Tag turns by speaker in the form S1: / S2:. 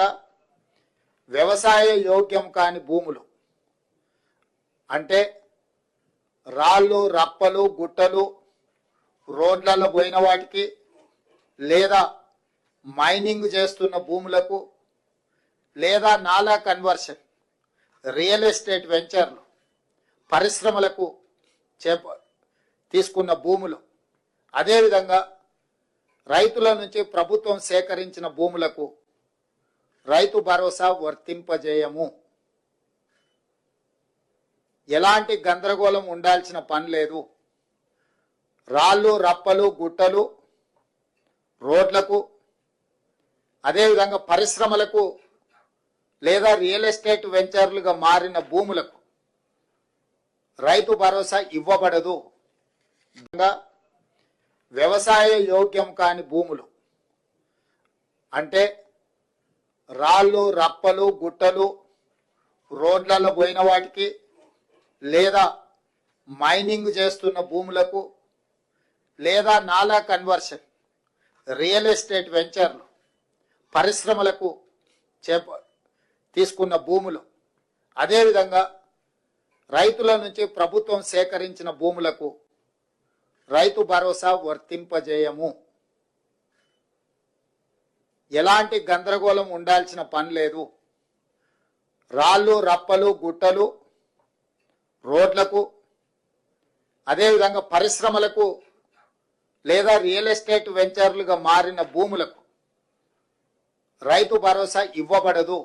S1: అదేవిధంగా వ్యవసాయ యోగ్యం కాని భూములు. అంటే రాళ్ళు రప్పలు గుట్టలు రోడ్లలో పోయిన వాటికి లేదా మైనింగ్ చేస్తున్న భూములకు లేదా నాలా కన్వర్షన్ రియల్ ఎస్టేట్ వెంచర్లు పరిశ్రమలకు చేప తీసుకున్న భూములు. అదేవిధంగా రైతుల నుంచి ప్రభుత్వం సేకరించిన భూములకు రైతు భరోసా వర్తింపజేయము. ఎలాంటి గందరగోళం ఉండాల్సిన పని లేదు. రాళ్ళు రప్పలు గుట్టలు రోడ్లకు అదేవిధంగా పరిశ్రమలకు లేదా రియల్ ఎస్టేట్ వెంచర్లుగా మారిన భూములకు రైతు భరోసా ఇవ్వబడదు. వ్యవసాయ యోగ్యం కాని భూములు అంటే రాళ్ళు రప్పలు గుట్టలు రోడ్లలో పోయిన వాటికి లేదా మైనింగ్ చేస్తున్న భూములకు లేదా నాలా కన్వర్షన్ రియల్ ఎస్టేట్ వెంచర్లు పరిశ్రమలకు చేప తీసుకున్న భూములు. అదేవిధంగా రైతుల నుంచి ప్రభుత్వం సేకరించిన భూములకు రైతు భరోసా వర్తింపజేయము. ఎలాంటి గందరగోళం ఉండాల్సిన పని లేదు. రాళ్ళు రప్పలు గుట్టలు రోడ్లకు అదేవిధంగా పరిశ్రమలకు లేదా రియల్ ఎస్టేట్ వెంచర్లుగా మారిన భూములకు రైతు భరోసా ఇవ్వబడదు.